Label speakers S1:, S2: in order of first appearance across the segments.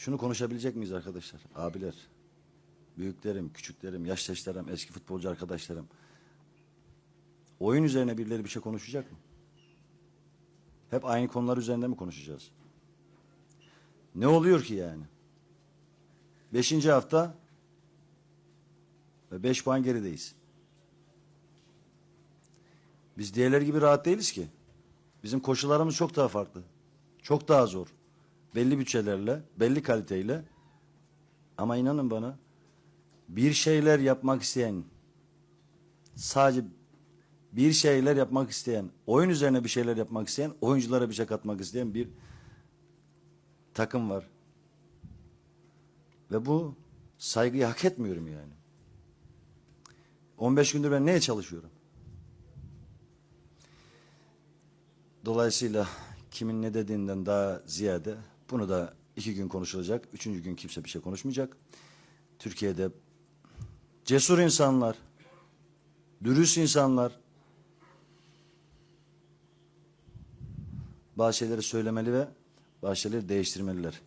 S1: Şunu konuşabilecek miyiz arkadaşlar? Abiler, büyüklerim, küçüklerim, yaştaşlarım, eski futbolcu arkadaşlarım. Oyun üzerine birileri bir şey konuşacak mı? Hep aynı konular üzerinde mi konuşacağız? Ne oluyor ki yani? Beşinci hafta ve beş puan gerideyiz. Biz diğerleri gibi rahat değiliz ki. Bizim koşullarımız çok daha farklı. Çok daha zor. Belli bütçelerle, belli kaliteyle. Ama inanın bana bir şeyler yapmak isteyen sadece bir şeyler yapmak isteyen, oyun üzerine bir şeyler yapmak isteyen, oyunculara bir şey katmak isteyen bir takım var. Ve bu saygıyı hak etmiyorum yani. 15 gündür ben neye çalışıyorum? Dolayısıyla kimin ne dediğinden daha ziyade bunu da iki gün konuşulacak. Üçüncü gün kimse bir şey konuşmayacak. Türkiye'de cesur insanlar, dürüst insanlar bazı şeyleri söylemeli ve bazı şeyleri değiştirmeliler.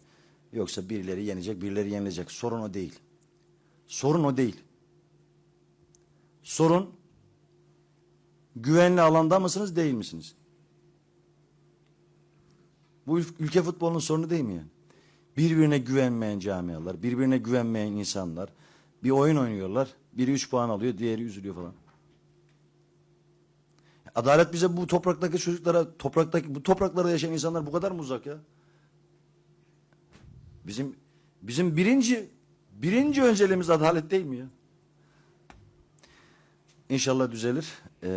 S1: Yoksa birileri yenecek, birileri yenilecek. Sorun o değil. Sorun o değil. Sorun güvenli alanda mısınız, değil misiniz? Bu ül- ülke futbolunun sorunu değil mi yani? Birbirine güvenmeyen camialar, birbirine güvenmeyen insanlar bir oyun oynuyorlar. Biri üç puan alıyor, diğeri üzülüyor falan. Adalet bize bu topraktaki çocuklara, topraktaki bu topraklarda yaşayan insanlar bu kadar mı uzak ya? Bizim bizim birinci birinci önceliğimiz adalet değil mi ya? İnşallah düzelir. Ee,